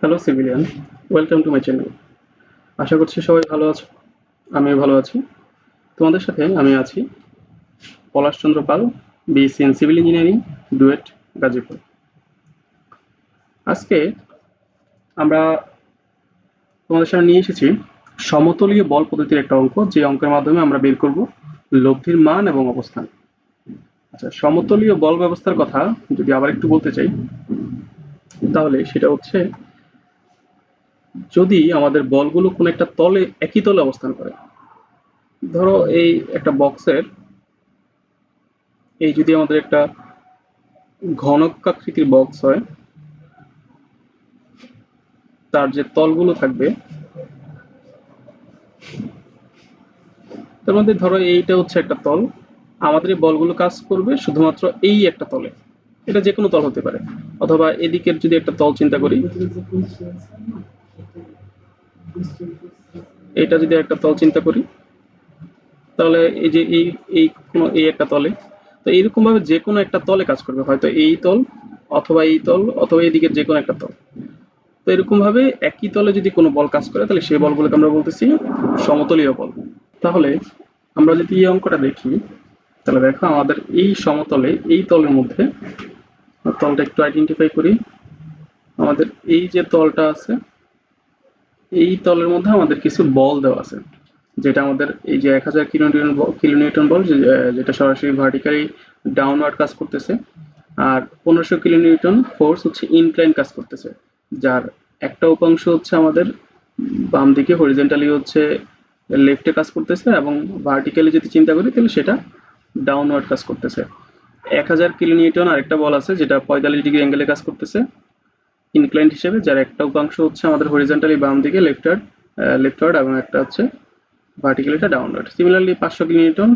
Hello civilian welcome to my channel আশা করছি সবাই ভালো আছো। আমিও ভালো আছি। তোমাদের সাথে আমি আছি Palashchandra Pal BSc in civil engineering DUET Gazipur. আজকে আমরা তোমাদের সামনে নিয়ে এসেছি সমতলীয় বল পদ্ধতির একটা অঙ্ক। যে অঙ্কের মাধ্যমে আমরা বের করব লব্ধির মান এবং অবস্থান। আচ্ছা সমতলীয় বল ব্যবস্থার কথা যদি আবার একটু বলতে চাই, তাহলে সেটা হচ্ছে যদি আমাদের বলগুলো কোনো একটা তলে, একই তলে অবস্থান করে। ধরো এই একটা বক্সের, এই যদি আমাদের একটা ঘনকাকৃতির বক্স হয়, তার যে তলগুলো থাকবে, তার মধ্যে ধরো এইটা হচ্ছে একটা তল, আমাদের এই বলগুলো কাজ করবে শুধুমাত্র এই একটা তলে। এটা যে কোনো তল হতে পারে। অথবা এদিকের যদি একটা তল চিন্তা করি এটা যদি একটা তল চিন্তা করি, তাহলে এই যে এই এই কোনো এই একটা তলে, তো এইরকম ভাবে যে কোনো একটা তলে কাজ করবে। হয়তো এই তল অথবা এই তল অথবা এইদিকে যে কোনো একটা তল। তো এরকম ভাবে একই তলে যদি কোনো বল কাজ করে, তাহলে সেই বলগুলোকে আমরা বলতেছি সমতলীয় বল। তাহলে আমরা যদি এই অঙ্কটা দেখি, তাহলে দেখো আমাদের এই সমতলে এই তলের মধ্যে তলটা একটু আইডেন্টিফাই করি, আমাদের এই যে তলটা আছে এই তলের মধ্যে আমাদের কিছু বল দেওয়া আছে। যেটা আমাদের এই যে এক হাজার কিলোনিউটন কিলোনিউটন বল যেটা সরাসরি ভার্টিক্যালি ডাউনওয়ার্ড কাজ করতেছে। আর পনেরোশো কিলোনিউটন ফোর্স হচ্ছে ইনক্লাইন কাজ করতেছে, যার একটা উপাংশ হচ্ছে আমাদের বাম দিকে হরিজেন্টালি হচ্ছে লেফটে কাজ করতেছে এবং ভার্টিক্যালি যদি চিন্তা করি, তাহলে সেটা ডাউনওয়ার্ড কাজ করতেছে। এক হাজার কিলোনিউটন আরেকটা বল আছে, যেটা পঁয়তাল্লিশ ডিগ্রি অ্যাঙ্গেলে কাজ করতেছে। ইনক্লাইন্ড হিসেবে, যার একটা উপাংশ হচ্ছে আমাদের হরিজেন্টালি বাম দিকে লেফটওয়ার্ড লেফটওয়ার্ড এবং একটা হচ্ছে ভার্টিক্যালি এটা ডাউনওয়ার্ড সিমিলারলি পাঁচশো কিলোনিউটন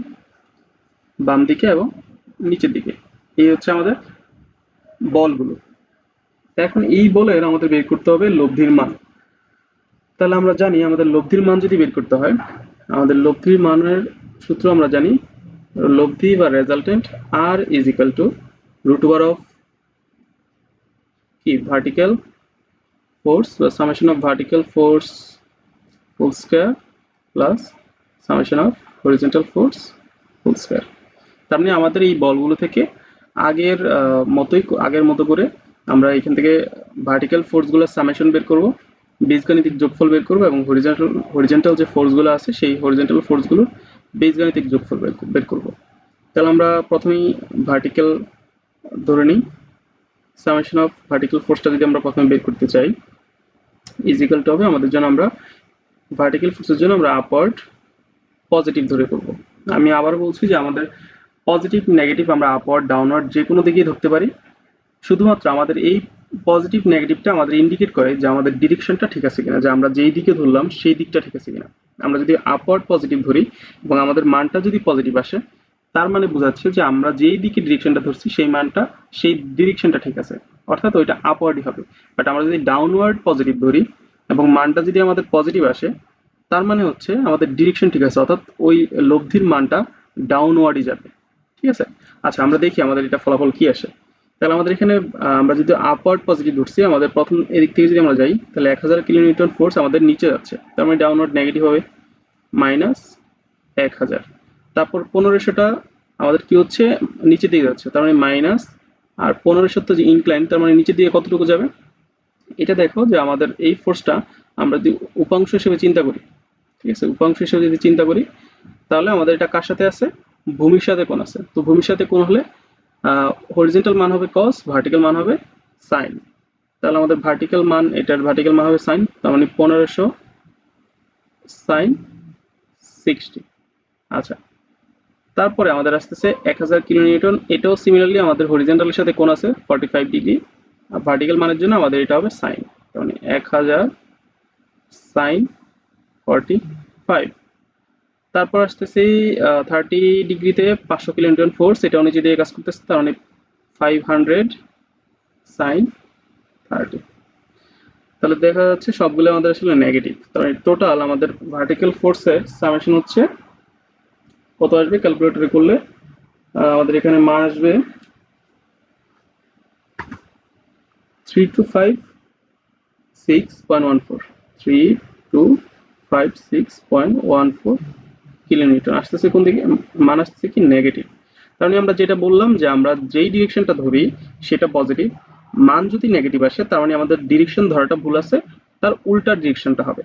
বাম দিকে এবং নিচের দিকে। এই হচ্ছে আমাদের বলগুলো। এখন এই বলের আমাদের বের করতে হবে লব্ধির মান। তাহলে আমরা জানি আমাদের লব্ধির মান যদি বের করতে হয়, আমাদের লব্ধির মানের সূত্র আমরা জানি, লব্ধি বা resultant R is equal to root over of কি? ভার্টিক্যাল ফোর্স বা summation of vertical force full square plus summation of horizontal force full square তার মানে আমাদের এই বলগুলো থেকে আগের মতোই, আগের মতো করে আমরা এখান থেকে ভার্টিক্যাল ফোর্সগুলোর সামেশন বের করব, বীজগাণিতিক যোগফল বের করব এবং হরিজেন্টাল হরিজেন্টাল যে ফোর্সগুলো আছে সেই হরিজেন্টাল ফোর্সগুলোর বীজগাণিতিক যোগফল বের করব তাহলে আমরা প্রথমেই ভার্টিক্যাল ধরে নিই। সামেশন অফ ভার্টিক্যাল ফোর্সটা যদি আমরা প্রথমে বের করতে চাই ইজিক্যাল টু হবে আমাদের জন্য আমরা ভার্টিক্যাল ফোর্সের জন্য আমরা আপওয়ার্ড পজিটিভ ধরে করব। আমি আবার বলছি যে আমাদের পজিটিভ নেগেটিভ আমরা আপওয়ার্ড ডাউনওয়ার্ড যে কোনো দিকেই ধরতে পারি। শুধুমাত্র আমাদের এই পজিটিভ নেগেটিভটা আমাদের ইন্ডিকেট করে যে আমাদের ডিরেকশনটা ঠিক আছে কিনা, যে আমরা যেই দিকে ধরলাম সেই দিকটা ঠিক আছে কিনা। আমরা যদি আপওয়ার্ড পজিটিভ ধরি এবং আমাদের মানটা যদি পজিটিভ আসে তার মানে বোঝাচ্ছে যে আমরা যেই দিকে ডিরেকশনটা ধরছি, সেই মানটা, সেই ডিরেকশনটা ঠিক আছে। অর্থাৎ ওইটা আপওয়ার্ডই হবে। বাট আমরা যদি ডাউনওয়ার্ড পজিটিভ ধরি, এবং মানটা যদি আমাদের পজিটিভ আসে, তার মানে হচ্ছে আমাদের ডিরেকশন ঠিক আছে, অর্থাৎ ওই লব্ধির মানটা ডাউনওয়ার্ডই যাবে। ঠিক আছে? আচ্ছা আমরা দেখি আমাদের এটা ফলাফল কি আসে। তাহলে আমাদের এখানে আমরা যদি আপওয়ার্ড পজিটিভ ধরছি, আমাদের প্রথম এদিক থেকে যদি আমরা যাই, তাহলে এক হাজার কিলোমিটার ফোর্স আমাদের নিচে যাচ্ছে। তার মানে ডাউনওয়ার্ড নেগেটিভ হবে মাইনাস এক হাজার। তারপর পনেরোশোটা আমাদের কি হচ্ছে? নিচে দিকে যাচ্ছে, তার মানে মাইনাস আর পনেরোশো তো যে ইনক্লাইন তার মানে নিচে দিকে কতটুকু যাবে? এটা দেখো যে আমাদের এই ফোর্সটা আমরা যদি উপাংশ হিসেবে চিন্তা করি, ঠিক আছে? উপাংশ হিসেবে যদি চিন্তা করি, তাহলে আমাদের এটা কার সাথে আছে? ভূমির সাথে কোণ আছে। তো ভূমির সাথে কোণ হলে হরিজেন্টাল মান হবে কস ভার্টিক্যাল মান হবে সাইন তাহলে আমাদের ভার্টিক্যাল মান, এটার ভার্টিক্যাল মান হবে সাইন তার মানে পনেরোশো সাইন সিক্সটি আচ্ছা। তারপরে আমাদের আসতেছে এক হাজার কিলোনিউটন এটাও সিমিলারলি আমাদের হরিজেন্টালের সাথে কোন আছে ফর্টি ফাইভ ডিগ্রি আর ভার্টিক্যাল মানের জন্য আমাদের এটা হবে সাইন মানে এক হাজার সাইন ফর্টি ফাইভ তারপর আসতেছি থার্টি ডিগ্রিতে পাঁচশো কিলোনিউটন ফোর্স এটাও নিচে দিয়ে কাজ করতেছে, তার মানে ফাইভ হান্ড্রেড সাইন থার্টি তাহলে দেখা যাচ্ছে সবগুলো আমাদের আসলে নেগেটিভ তার মানে টোটাল আমাদের ভার্টিক্যাল ফোর্সের সামেশন হচ্ছে কত আসবে? ক্যালকুলেটরে করলে আমাদের এখানে মান আসবে three two five six point one four three two five six point one four kilometre আসতেছে কোন দিকে? মান আসতেছে কি? নেগেটিভ তার মানে আমরা যেটা বললাম যে আমরা যেই ডিরেকশনটা ধরি, সেটা পজিটিভ মান যদি নেগেটিভ আসে, তার মানে আমাদের ডিরেকশন ধরাটা ভুল আছে, তার উল্টা ডিরেকশনটা হবে।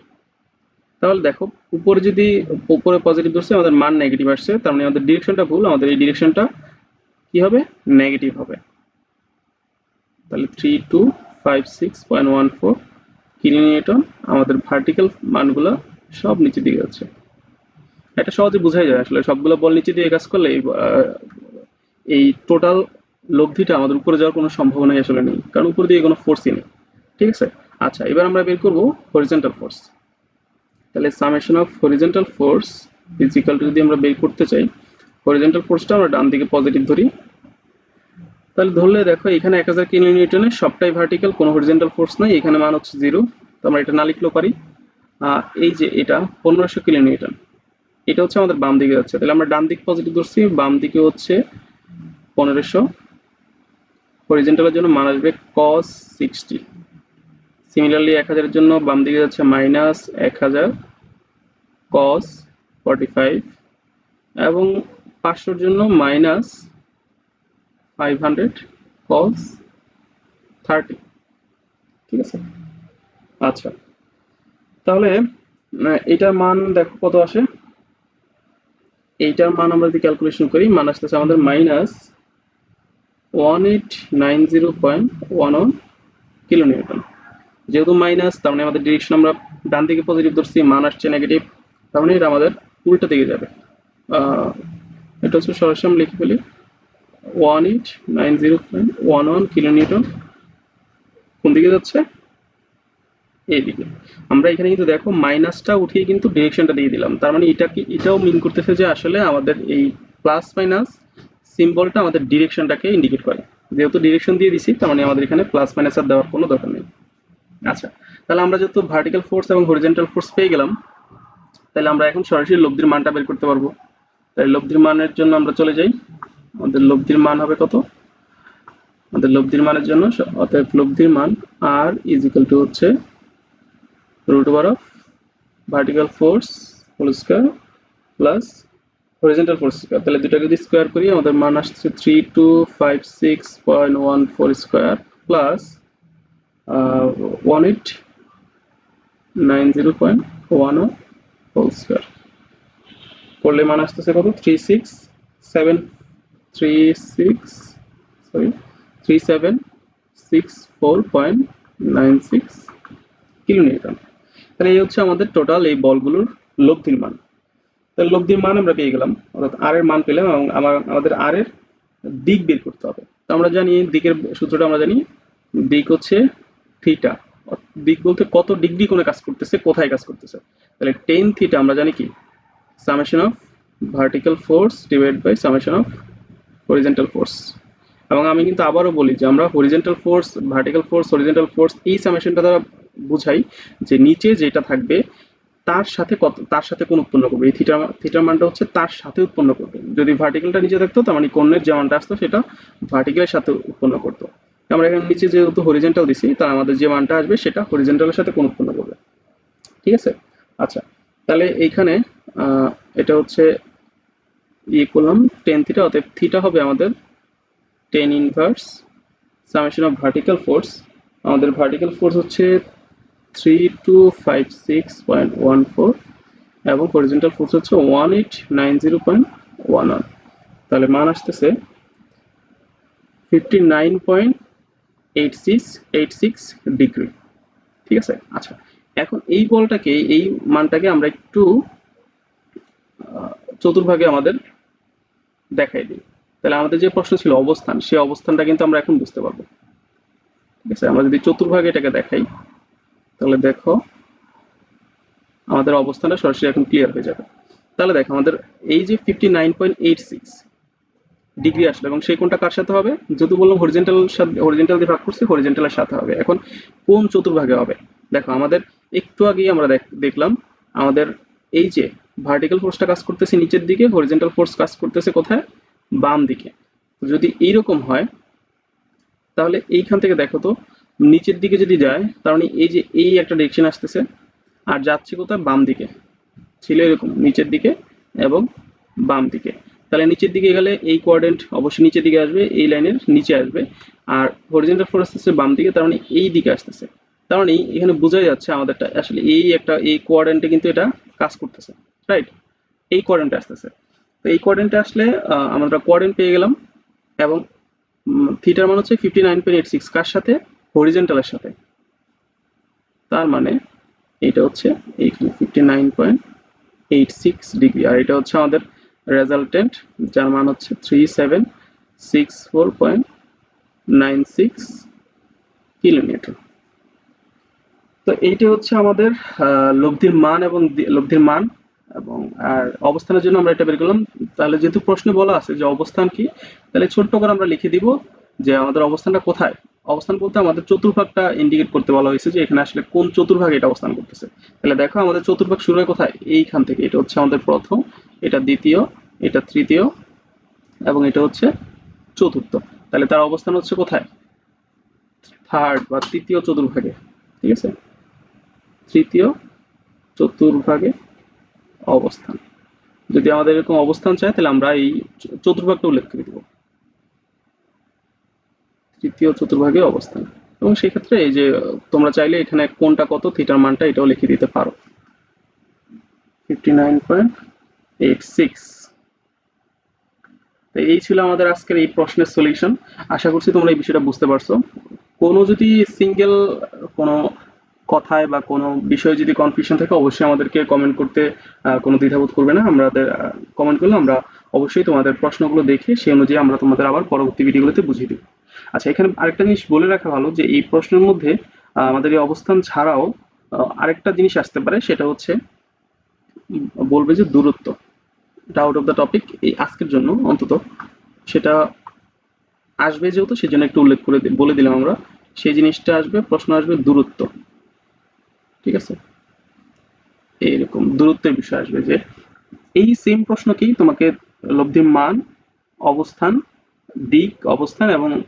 তাহলে দেখো, উপরে যদি উপরে পজিটিভ ধরছে, আমাদের মান নেগেটিভ আসছে, তার মানে আমাদের ডিরেকশনটা ভুল, আমাদের এই ডিরেকশনটা কি হবে? নেগেটিভ হবে। তাহলে three two five six point one four kilometre আমাদের ভার্টিক্যাল মানগুলো সব নিচে দিকে যাচ্ছে। এটা সহজে বোঝাই যায়, আসলে সবগুলো বল নিচে দিয়ে কাজ করলে এই টোটাল লব্ধিটা আমাদের উপরে যাওয়ার কোনো সম্ভাবনাই আসলে নেই, কারণ উপর দিয়ে কোনো ফোর্সই নেই। ঠিক আছে? আচ্ছা এবার আমরা বের করব হরিজেন্টাল ফোর্স তাহলে summation of horizontal force is equal to যদি আমরা বের করতে চাই হরিজেন্টাল ফোর্সটা আমরা ডান দিকে পজিটিভ ধরি। তাহলে ধরলে দেখো, এখানে এক হাজার কিলো নিউটনের সবটাই ভার্টিক্যাল কোনো হরিজেন্টাল ফোর্স নাই, এখানে মান হচ্ছে জিরো তো আমরা এটা না লিখলেও পারি। এই যে এটা, পনেরোশো কিলো নিউটন, এটা হচ্ছে আমাদের বাম দিকে যাচ্ছে। তাহলে আমরা ডান দিক পজিটিভ ধরছি, বাম দিকে হচ্ছে পনেরোশো। হরিজেন্টালের জন্য মান আসবে কস সিক্সটি সিমিলারলি এক হাজারের জন্য বাম দিকে যাচ্ছে মাইনাস এক হাজার কস ফর্টি ফাইভ এবং পাঁচশোর জন্য minus five hundred cos thirty ঠিক আছে? আচ্ছা। তাহলে এটার মান দেখো কত আসে? এইটার মান আমরা যদি ক্যালকুলেশন করি, মান আসতেছে আমাদের minus one eight nine zero point one one kilo newton যেহেতু মাইনাস তার মানে আমাদের ডিরেকশন আমরা ডান দিকে পজিটিভ ধরছি, মান আসছে নেগেটিভ তার মানে এটা আমাদের উল্টো দিকে যাবে। এটা হচ্ছে সরাসরি আমরা লিখে ফেলি one eight nine zero point one one kilo newton কোন দিকে যাচ্ছে? এইদিকে। আমরা এখানে কিন্তু দেখো মাইনাসটা উঠিয়ে কিন্তু ডিরেকশনটা দিয়ে দিলাম। তার মানে এটা কি, এটাও মিন করতেছে যে আসলে আমাদের এই প্লাস মাইনাস সিম্বলটা আমাদের ডিরেকশনটাকে ইন্ডিকেট করে। যেহেতু ডিরেকশন দিয়ে দিছি, তার মানে আমাদের এখানে প্লাস মাইনাস আর দেওয়ার কোনো দরকার নেই। আচ্ছা তাহলে আমরা যেহেতু ভার্টিক্যাল ফোর্স এবং হরিজেন্টাল ফোর্স পেয়ে গেলাম, তাহলে আমরা এখন সরাসরি লব্ধির মানটা বের করতে পারব। তাই লব্ধির মানের জন্য আমরা চলে যাই। আমাদের লব্ধির মান হবে কত? আমাদের লব্ধির মানের জন্য, অতএব লব্ধির মান আর ইজ ইকুয়াল টু হচ্ছে root over of vertical force whole square plus horizontal force square তাহলে দুটাকে যদি স্কোয়ার করি, আমাদের মান আসছে three two five six point one four square plus one eight nine zero point one whole square করলে মান আসতেছে কত? Three six seven three six sorry three seven six four point nine six kilometre তাহলে এই হচ্ছে আমাদের total এই বলগুলোর লব্ধির মান। তাহলে লব্ধির মান আমরা পেয়ে গেলাম। অর্থাৎ আর এর মান পেলাম এবং আমার, আমাদের আর এর দিক বের করতে হবে। তো আমরা জানি দিকের সূত্রটা আমরা জানি, দিক হচ্ছে থিটা দিক বলতে কত ডিগ্রি কোণে কাজ করতেছে, কোথায় কাজ করতেছে? তাহলে টেন থিটা আমরা জানি কি? Summation of vertical force divide by summation of horizontal force এবং আমি কিন্তু আবারও বলি যে আমরা horizontal force vertical force horizontal force এই সামেশনটা দ্বারা বুঝাই যে নিচে যেটা থাকবে, তার সাথে কত, তার সাথে কোন উৎপন্ন করবে। এই থিটা থিটার মানটা হচ্ছে তার সাথে উৎপন্ন করবে। যদি ভার্টিক্যালটা নিচে থাকতো, তার মানে কোণের যে মানটা আসতো, সেটা ভার্টিক্যালের সাথে উৎপন্ন করতো। আমরা এখানে নিচে যেহেতু হরিজেন্টাল দিছি তার আমাদের যে মানটা আসবে সেটা হরিজেন্টালের সাথে কোন উৎপন্ন করবে। ঠিক আছে? আচ্ছা তাহলে এইখানে এটা হচ্ছে ইয়ে করলাম টেন থিটা অতএব থিটা হবে আমাদের tan inverse summation of vertical force আমাদের ভার্টিক্যাল ফোর্স হচ্ছে three two five six point one four এবং হরিজেন্টাল ফোর্স হচ্ছে one eight nine zero point one one তাহলে মান আসতেছে fifty nine point eight six eight six degree ঠিক আছে? আচ্ছা এখন এই বলটাকে, এই মানটাকে আমরা একটু চতুর্ভাগে আমাদের দেখাই দিই। তাহলে আমাদের যে প্রশ্ন ছিল অবস্থান সেই অবস্থানটা কিন্তু আমরা এখন বুঝতে পারব। ঠিক আছে? আমরা যদি চতুর্ভাগে এটাকে দেখাই, তাহলে দেখো, আমাদের অবস্থানটা সরাসরি এখন ক্লিয়ার হয়ে যাবে। তাহলে দেখো, আমাদের এই যে fifty nine point eight six degree আসলো এবং সেই কোনটা কার সাথে হবে? যেহেতু বললাম হরিজেন্টাল হরিজেন্টাল দিয়ে ভাগ করছি হরিজেন্টালের সাথে হবে। এখন কোন চতুর্ভাগে হবে? দেখো, আমাদের একটু আগেই আমরা দেখ- দেখলাম, আমাদের এই যে ভার্টিক্যাল ফোর্সটা কাজ করতেছে নিচের দিকে হরিজেন্টাল ফোর্স কাজ করতেছে কোথায়? বাম দিকে। যদি এইরকম হয়, তাহলে এইখান থেকে দেখো তো, নিচের দিকে যদি যায়, তার মানে এই যে এই একটা ডিরেকশন আসতেছে, আর যাচ্ছে কোথায়? বাম দিকে। ছিল এরকম, নিচের দিকে এবং বাম দিকে। তাহলে নিচের দিকে গেলে এই কোয়ার্ডেন্ট অবশ্যই নিচের দিকে আসবে, এই লাইনের নিচে আসবে। আর হরিজেন্টাল ফোর্স আসতেছে বাম দিকে, তার মানে এই দিকে আসতেছে। তার মানে এখানে বোঝা যাচ্ছে আমাদেরটা, আসলে এই একটা, এই কোয়ার্ডেন্টে কিন্তু এটা কাজ করতেছে রাইট এই কোয়ার্ডেন্টে আসতেছে। তো এই কোয়ার্ডেন্টে আসলে আমরা কোয়ার্ডেন্ট পেয়ে গেলাম এবং থিটার মান হচ্ছে fifty nine point eight six কার সাথে? হরিজেন্টালের সাথে। তার মানে এটা হচ্ছে এইখানে fifty nine point eight six degree আর এটা হচ্ছে আমাদের রেজাল্টেন্ট যার মান হচ্ছে three seven six four point nine six kilometre তো এইটা হচ্ছে আমাদের লব্ধির মান এবং লব্ধির মান এবং, আর অবস্থানের জন্য আমরা এটা বের করলাম। তাহলে যেহেতু প্রশ্নে বলা আছে যে অবস্থান কি, তাহলে ছোট্ট করে আমরা লিখে দিব যে আমাদের অবস্থানটা কোথায়। অবস্থান বলতে আমাদের চতুর্ভাগটা ইন্ডিকেট করতে বলা হয়েছে যে এখানে আসলে কোন চতুর্ভাগে এটা অবস্থান করতেছে। তাহলে দেখো আমাদের চতুর্ভাগ শুরু হয় কোথায়? এইখান থেকে। এটা হচ্ছে আমাদের প্রথম এটা দ্বিতীয়, এটা তৃতীয়, এবং এটা হচ্ছে চতুর্থ। তাহলে তার অবস্থান হচ্ছে কোথায়? থার্ড বা তৃতীয় চতুর্ভাগে, ঠিক আছে? তৃতীয় চতুর্ভাগে অবস্থান। যদি আমাদের এরকম অবস্থান চায়, তাহলে আমরা এই চতুর্ভাগটা উল্লেখ করে দেব। তৃতীয় চতুর্ভাগে অবস্থান। এবং সেই ক্ষেত্রে এই যে তোমরা চাইলে এখানে কোনটা কত থিটার মানটা এটাও লিখে দিতে পারো। ফিফটি নাইন পয়েন্ট তো এই ছিল আমাদের আজকের এই প্রশ্নের সলিউশন আশা করছি তোমরা এই বিষয়টা বুঝতে পারছ। কোনো যদি সিঙ্গেল কোনো কথায় বা কোনো বিষয়ে যদি কনফিউশন থাকে, অবশ্যই আমাদেরকে কমেন্ট করতে কোনো দ্বিধাবোধ করবে না। আমাদের কমেন্ট করলে আমরা অবশ্যই তোমাদের প্রশ্নগুলো দেখে সেই অনুযায়ী আমরা তোমাদের আবার পরবর্তী ভিডিওগুলোতে বুঝিয়ে দেবো। আচ্ছা এখানে আরেকটা জিনিস বলে রাখা ভালো যে এই প্রশ্নের মধ্যে আমাদের এই অবস্থান ছাড়াও আরেকটা জিনিস আসতে পারে, সেটা হচ্ছে বলবে যে দূরত্ব। আউট অফ দ্য টপিক এই আজকের জন্য অন্তত। সেটা আসবে যেহেতু, সেজন্য একটু উল্লেখ করে বলে দিলাম আমরা। সেই জিনিসটা আসবে, প্রশ্ন আসবে দূরত্ব। ঠিক আছে? এইরকম দূরত্বের বিষয় আসবে যে, এই সেম প্রশ্নকেই তোমাকে লব্ধির মান, অবস্থান, দিক, অবস্থান এবং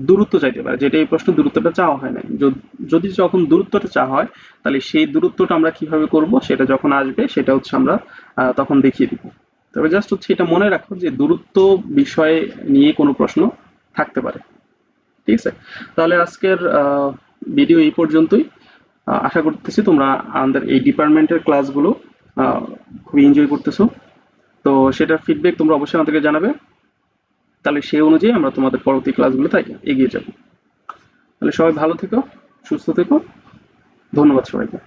দূরত্ব চাইতে পারে? যেটা এই প্রশ্ন দূরত্বটা চাওয়া হয় না যদি- যখন দূরত্বটা চাওয়া হয়, তাহলে সেই দূরত্বটা আমরা কীভাবে করব? সেটা যখন আসবে, সেটা হচ্ছে আমরা তখন দেখিয়ে দিব। তবে জাস্ট হচ্ছে এটা মনে রাখো যে দূরত্ব বিষয়ে নিয়ে কোনো প্রশ্ন থাকতে পারে। ঠিক আছে? তাহলে আজকের ভিডিও এই পর্যন্তই। আশা করতেছি তোমরা আমাদের এই ডিপার্টমেন্টের ক্লাসগুলো খুবই এনজয় করতেছো। তো সেটার ফিডব্যাক তোমরা অবশ্যই আমাদেরকে জানাবে। তাহলে সেই অনুযায়ী আমরা তোমাদের পরবর্তী ক্লাসগুলোতে এগিয়ে যাব। তাহলে সবাই ভালো থেকো, সুস্থ থেকো। ধন্যবাদ সবাইকে।